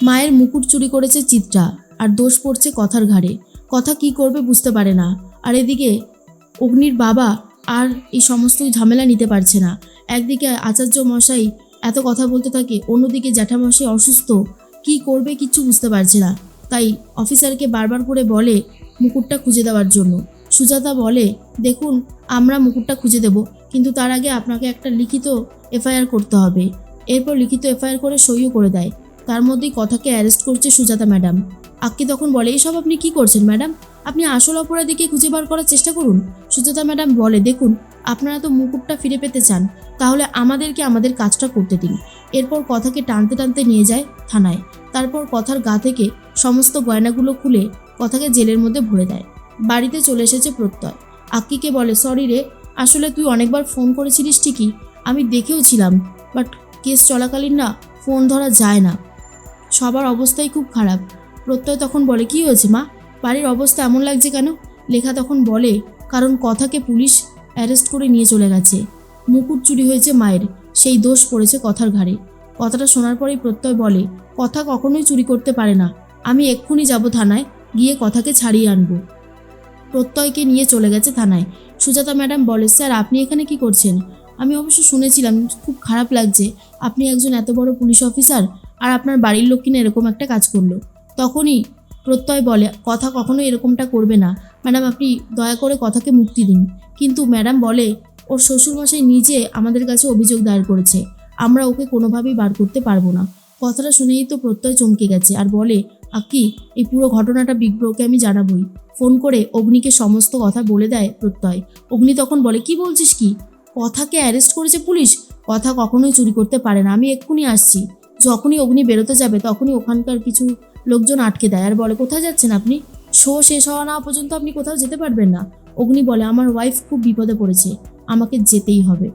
মায়ের মুকুট চুরি করেছে চিত্রা, আর দোষ পড়ছে কথার ঘাড়ে। কথা কি করবে বুঝতে পারে না। আর এদিকে অগ্নির বাবা আর এই সমস্ত ঝামেলা নিতে পারছে না। একদিকে আচার্য মশাই এত কথা বলতে থাকে, অন্যদিকে জ্যাঠামশাই অসুস্থ। কি করবে কিচ্ছু বুঝতে পারছে না। তাই অফিসারকে বারবার করে বলে মুকুটটা খুঁজে দেওয়ার জন্য। সুজাতা বলে, দেখুন, আমরা মুকুটটা খুঁজে দেব, কিন্তু তার আগে আপনাকে একটা লিখিত এফআইআর করতে হবে। এরপর লিখিত এফআইআর করে সইও করে দেয়। তার মধ্যেই কথাকে অ্যারেস্ট করছে সুজাতা ম্যাডাম আক্কি তখন বলে এইসব আপনি কি করছেন ম্যাডাম আপনি আসল অপরাধীকে খুঁজে বার করার চেষ্টা করুন। সুজাতা ম্যাডাম বলে, দেখুন, আপনারা তো মুকুটটা ফিরে পেতে চান, তাহলে আমাদেরকে আমাদের কাজটা করতে দিন। এরপর কথাকে টানতে টানতে নিয়ে যায় থানায়। তারপর কথার গা থেকে সমস্ত গয়নাগুলো খুলে কথাকে জেলের মধ্যে ভরে দেয়। বাড়িতে চলে এসেছে প্রত্যয়। আক্কিকে বলে, সরি রে, আসলে তুই অনেকবার ফোন করেছিলিস ঠিকই। আমি দেখেও ছিলাম, বাট কেস চলাকালীন না, ফোন ধরা যায় না। সবার অবস্থাই খুব খারাপ। প্রত্যয় তখন বলে, কি হয়েছে মা? বাড়ির অবস্থা এমন লাগছে কেন? লেখা তখন বলে, কারণ কথাকে পুলিশ অ্যারেস্ট করে নিয়ে চলে গেছে। মুকুট চুরি হয়েছে মায়ের, সেই দোষ পড়েছে কথার ঘাড়ে। কথাটা শোনার পরেই প্রত্যয় বলে, কথা কখনোই চুরি করতে পারে না। আমি এক্ষুনি যাব থানায়, গিয়ে কথাকে ছাড়িয়ে আনব। প্রত্যয়কে নিয়ে চলে গেছে থানায়। সুজাতা ম্যাডাম বলে, স্যার, আপনি এখানে কি করছেন? আমি অবশ্য শুনেছিলাম, খুব খারাপ লাগছে। আপনি একজন এত বড় পুলিশ অফিসার আর আপনার বাড়ির লোক কিনা এরকম একটা কাজ করল। তখনই প্রত্যয় বলে, কথা কখনো এরকমটা করবে না। ম্যাডাম, আপনি দয়া করে কথাকে মুক্তি দিন। কিন্তু ম্যাডাম বলে, ওর শ্বশুরমশাই নিজে আমাদের কাছে অভিযোগ দায়ের করেছে। আমরা ওকে কোনোভাবেই বার করতে পারব না। কথাটা শুনেই তো প্রত্যয় চমকে গেছে আর বলে আকি এই পুরো ঘটনাটা বিগ ব্রোকে আমি জানাবই। ফোন করে অগ্নিকে সমস্ত কথা বলে দেয় প্রত্যয়। অগ্নি তখন বলে, কি বলছিস কি? কথাকে অ্যারেস্ট করেছে পুলিশ? কথা কখনোই চুরি করতে পারে না। আমি এক্ষুনি আসছি। যখনই অগ্নি বেরোতে যাবে, তখনই ওখানকার কিছু লোকজন আটকে দেয়। আর বলে, কোথায় যাচ্ছেন আপনি? শো শেষ হওয়া না পর্যন্ত আপনি কোথাও যেতে পারবেন না। অগ্নি বলে, আমার ওয়াইফ খুব বিপদে পড়েছে। আমাকে যেতেই হবে।